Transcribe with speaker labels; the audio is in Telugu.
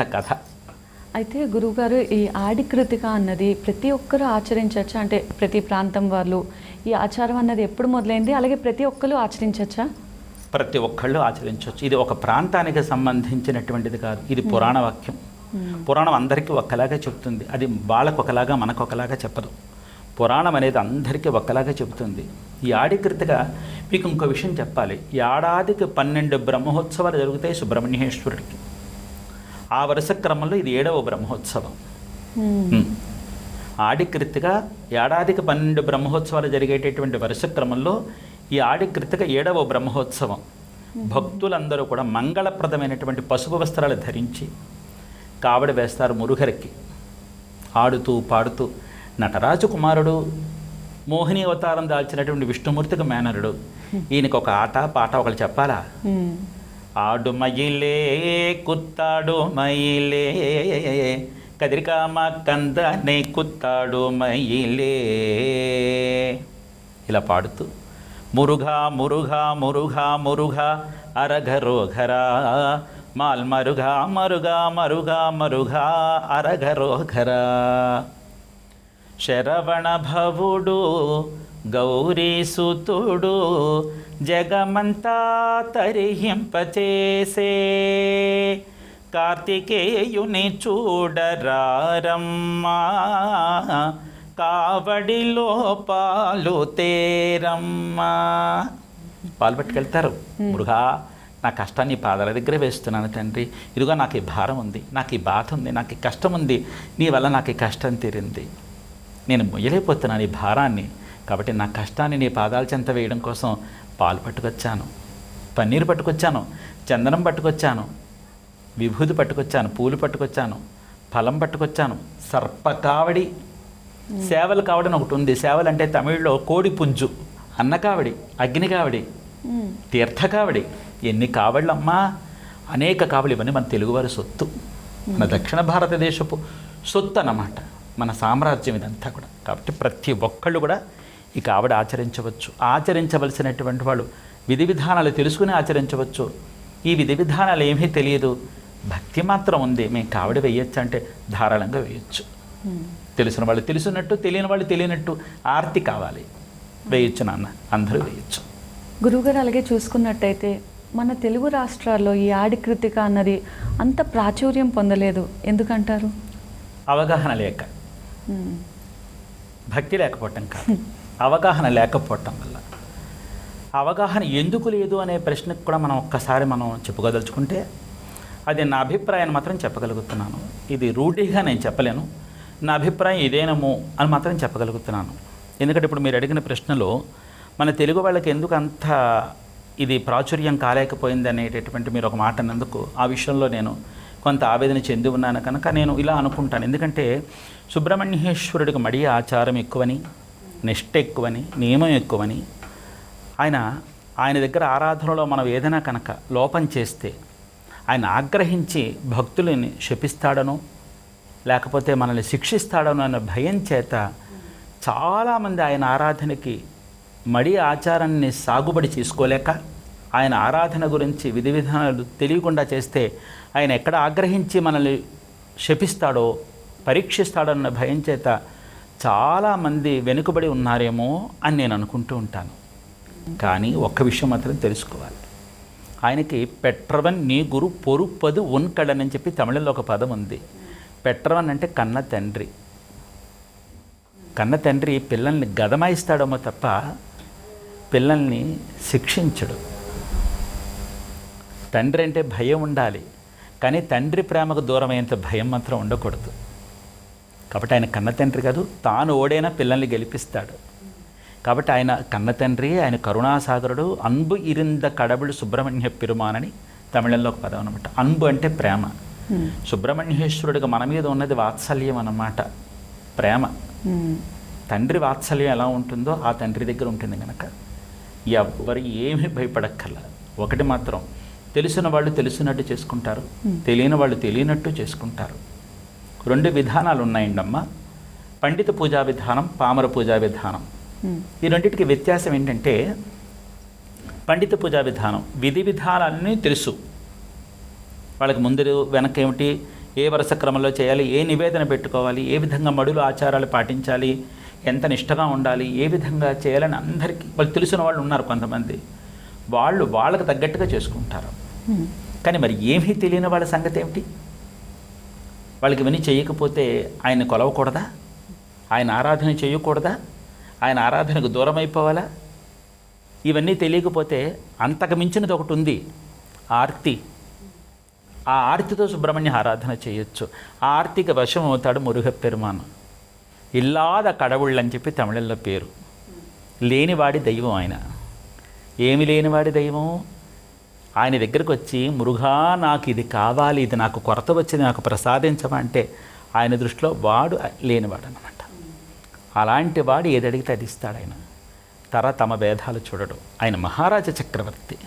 Speaker 1: ఇంత కథ.
Speaker 2: అయితే గురువుగారు ఈ ఆడి కృతిక అన్నది ప్రతి ఒక్కరూ ఆచరించవచ్చా? అంటే ప్రతి ప్రాంతం వాళ్ళు ఈ ఆచారం అన్నది ఎప్పుడు మొదలైంది? అలాగే ప్రతి ఒక్కరు ఆచరించవచ్చా?
Speaker 1: ప్రతి ఒక్కళ్ళు ఆచరించవచ్చు. ఇది ఒక ప్రాంతానికి సంబంధించినటువంటిది కాదు. ఇది పురాణ వాక్యం. పురాణం అందరికీ ఒక్కలాగా చెప్తుంది అది వాళ్ళకు ఒకలాగా మనకు ఒకలాగా చెప్పదు. పురాణం అనేది అందరికీ ఒక్కలాగా చెబుతుంది. ఈ ఆడికృతిగా మీకు ఇంకో విషయం చెప్పాలి. ఏడాదికి పన్నెండు బ్రహ్మోత్సవాలు జరుగుతాయి సుబ్రహ్మణ్యేశ్వరుడికి. ఆ వరుస క్రమంలో ఇది ఏడవ బ్రహ్మోత్సవం. ఉమ్. ఆడికృతిగా ఏడాదికి పన్నెండు బ్రహ్మోత్సవాలు జరిగేటటువంటి వరుస క్రమంలో ఈ ఆడికృతిక ఏడవ బ్రహ్మోత్సవం. భక్తులందరూ కూడా మంగళప్రదమైనటువంటి పసుపు వస్త్రాలు ధరించి కావడి వేస్తారు మురుగరికి ఆడుతూ పాడుతూ నటరాజు కుమారుడు మోహిని అవతారం దాల్చినటువంటి విష్ణుమూర్తికి మేనరుడు. ఈయనకు ఒక ఆట పాట ఒకళ్ళు చెప్పాలా?
Speaker 2: ಆಡು
Speaker 1: ಮಯಿಲೇ ಕುತ್ತಾಡು ಮಯಿಲೇ ಕದಿರ್ಕಾಮ ಕಂದನೆ ಕುತ್ತಾಡು ಮಯಿಲೇ ಇಲ್ಲ ಪಾಡ್ತು ಮುರುಘಾ ಮುರುಘಾ ಮುರುಘಾ ಮುರುಘಾ ಅರಘರೋ ಘರ ಮಾಲ್ ಮರುಘ ಮರುಘ ಮರುಘ ಮರುಘ ಅರಘರೋ ಘರ ಶರವಣ ಭವುಡು గౌరీసుతుడు జగమంతా తరిహింపచేసే. కార్తికేయుని చూడరారమ్మా కావడిలో పాలు తేరమ్మా. పాలు పట్టుకెళ్తారు. మృగా నా కష్టాన్ని పాదాల దగ్గర వేస్తున్నాను తండ్రి. ఇదిగో నాకు ఈ భారం ఉంది నాకు ఈ బాధ ఉంది నాకు ఈ కష్టం ఉంది. నీ వల్ల నాకు ఈ కష్టం తీరింది. నేను మొయ్యలేకపోతున్నాను ఈ భారాన్ని. కాబట్టి నా కష్టాన్ని నీ పాదాల చెంత వేయడం కోసం పాలు పట్టుకొచ్చాను పన్నీరు పట్టుకొచ్చాను చందనం పట్టుకొచ్చాను విభూతి పట్టుకొచ్చాను పూలు పట్టుకొచ్చాను ఫలం పట్టుకొచ్చాను సర్పకావడి సేవలు కావడం ఒకటి ఉంది. సేవలు అంటే తమిళ్ళో కోడి పుంజు అన్న కావడి అగ్ని కావడి. తీర్థ కావడి. ఎన్ని కావళ్ళమ్మా? అనేక కావడి ఇవన్నీ మన తెలుగువారి సొత్తు. మన దక్షిణ భారతదేశపు సొత్తు అన్నమాట మన సామ్రాజ్యం ఇదంతా కూడా. కాబట్టి ప్రతి ఒక్కళ్ళు కూడా ఈ కావడి ఆచరించవచ్చు. ఆచరించవలసినటువంటి వాళ్ళు విధి విధానాలు తెలుసుకుని ఆచరించవచ్చు. ఈ విధి విధానాలు ఏమీ తెలియదు. భక్తి మాత్రం ఉంది. మేము కావడి వేయొచ్చు అంటే ధారాళంగా వేయొచ్చు. తెలిసిన వాళ్ళు తెలిసినట్టు తెలియని వాళ్ళు తెలియనట్టు ఆర్తి కావాలి. వేయొచ్చు నాన్న. అందరూ వేయొచ్చు.
Speaker 2: గురువుగారు అలాగే చూసుకున్నట్టయితే మన తెలుగు రాష్ట్రాల్లో ఈ ఆడి కృతిక అన్నది అంత ప్రాచుర్యం పొందలేదు. ఎందుకంటారు?
Speaker 1: అవగాహన లేక. భక్తి లేకపోవటం కాదు. అవగాహన లేకపోవటం వల్ల. అవగాహన ఎందుకు లేదు అనే ప్రశ్నకు కూడా మనం ఒక్కసారి మనం చెప్పుకోదలుచుకుంటే అది నా అభిప్రాయాన్ని మాత్రం చెప్పగలుగుతున్నాను. ఇది రూఢిగా నేను చెప్పలేను. నా అభిప్రాయం ఇదేనము అని మాత్రం చెప్పగలుగుతున్నాను. ఎందుకంటే ఇప్పుడు మీరు అడిగిన ప్రశ్నలో మన తెలుగు వాళ్ళకి ఎందుకు అంత ఇది ప్రాచుర్యం కాలేకపోయింది అనేటటువంటి మీరు ఒక మాట అన్నందుకు ఆ విషయంలో నేను కొంత ఆవేదన చెంది ఉన్నాను కనుక నేను ఇలా అనుకుంటాను. ఎందుకంటే సుబ్రహ్మణ్యేశ్వరుడికి మడి ఆచారం ఎక్కువని నిష్ట ఎక్కువని నియమం ఎక్కువని ఆయన ఆయన దగ్గర ఆరాధనలో మనం ఏదైనా కనుక లోపం చేస్తే ఆయన ఆగ్రహించి భక్తులని శపిస్తాడనో లేకపోతే మనల్ని శిక్షిస్తాడనో అన్న భయం చేత చాలామంది ఆయన ఆరాధనకి మడి ఆచారాన్ని సాగుబడి చేసుకోలేక ఆయన ఆరాధన గురించి విధి విధానాలు తెలియకుండా చేస్తే ఆయన ఎక్కడ ఆగ్రహించి మనల్ని శపిస్తాడో పరీక్షిస్తాడన్న భయం చేత చాలామంది వెనుకబడి ఉన్నారేమో అని నేను అనుకుంటూ ఉంటాను. కానీ ఒక్క విషయం మాత్రం తెలుసుకోవాలి. ఆయనకి పెట్రవన్ నీ గురు పొరుపదు ఉన్కడన్ అని చెప్పి తమిళంలో ఒక పదం ఉంది. పెట్రవన్ అంటే కన్న తండ్రి. కన్న తండ్రి పిల్లల్ని గదమాయిస్తాడేమో తప్ప పిల్లల్ని శిక్షించడు. తండ్రి అంటే భయం ఉండాలి. కానీ తండ్రి ప్రేమకు దూరమైనంత భయం మాత్రం ఉండకూడదు. కాబట్టి ఆయన కన్న తండ్రి కాదు తాను ఓడైనా పిల్లల్ని గెలిపిస్తాడు. కాబట్టి ఆయన కన్న తండ్రి ఆయన కరుణాసాగరుడు అన్బు ఇరింద కడబుడు సుబ్రహ్మణ్య పెరుమానని తమిళంలో ఒక పదం అనమాట అన్బు అంటే ప్రేమ. సుబ్రహ్మణ్యేశ్వరుడికి మన మీద ఉన్నది వాత్సల్యం అన్నమాట. ప్రేమ. తండ్రి వాత్సల్యం ఎలా ఉంటుందో ఆ తండ్రి దగ్గర ఉంటుంది కనుక ఎవ్వరు ఏమీ భయపడక్కర్ల. ఒకటి మాత్రం తెలిసిన వాళ్ళు తెలిసినట్టు చేసుకుంటారు. తెలియని వాళ్ళు తెలియనట్టు చేసుకుంటారు. రెండు విధానాలు ఉన్నాయండి అమ్మ పండిత పూజా విధానం పామర పూజా విధానం. ఈ రెండింటికి వ్యత్యాసం ఏంటంటే పండిత పూజా విధానం విధి విధానాలన్నీ తెలుసు. వాళ్ళకి ముందు వెనక ఏమిటి ఏ వరుస క్రమంలో చేయాలి ఏ నివేదన పెట్టుకోవాలి ఏ విధంగా మడులు ఆచారాలు పాటించాలి ఎంత నిష్టగా ఉండాలి ఏ విధంగా చేయాలని అందరికీ వాళ్ళు తెలిసిన వాళ్ళు ఉన్నారు కొంతమంది. వాళ్ళు వాళ్ళకి తగ్గట్టుగా చేసుకుంటారు. కానీ మరి ఏమీ తెలియని వాళ్ళ సంగతి ఏమిటి? వాళ్ళకి ఇవన్నీ చేయకపోతే ఆయన కొలవకూడదా? ఆయన ఆరాధన చేయకూడదా? ఆయన ఆరాధనకు దూరం అయిపోవాలా? ఇవన్నీ తెలియకపోతే అంతకు మించినది ఒకటి ఉంది. ఆర్తి. ఆ ఆర్తితో సుబ్రహ్మణ్య ఆరాధన చేయొచ్చు. ఆ ఆర్తికి వశం అవుతాడు మురుగపెరుమాను ఇల్లాద కడవుళ్ళని చెప్పి తమిళంలో పేరు. లేనివాడి దైవం ఆయన. ఏమి లేనివాడి దైవం? ఆయన దగ్గరకు వచ్చి మురుగా నాకు ఇది కావాలి ఇది నాకు కొరత వచ్చింది నాకు ప్రసాదించమంటే. ఆయన దృష్టిలో వాడు లేనివాడు అనమాట అలాంటి వాడు ఏది అడిగితే అది ఇస్తాడు ఆయన. తర తమ భేదాలు చూడడు. ఆయన మహారాజ చక్రవర్తి.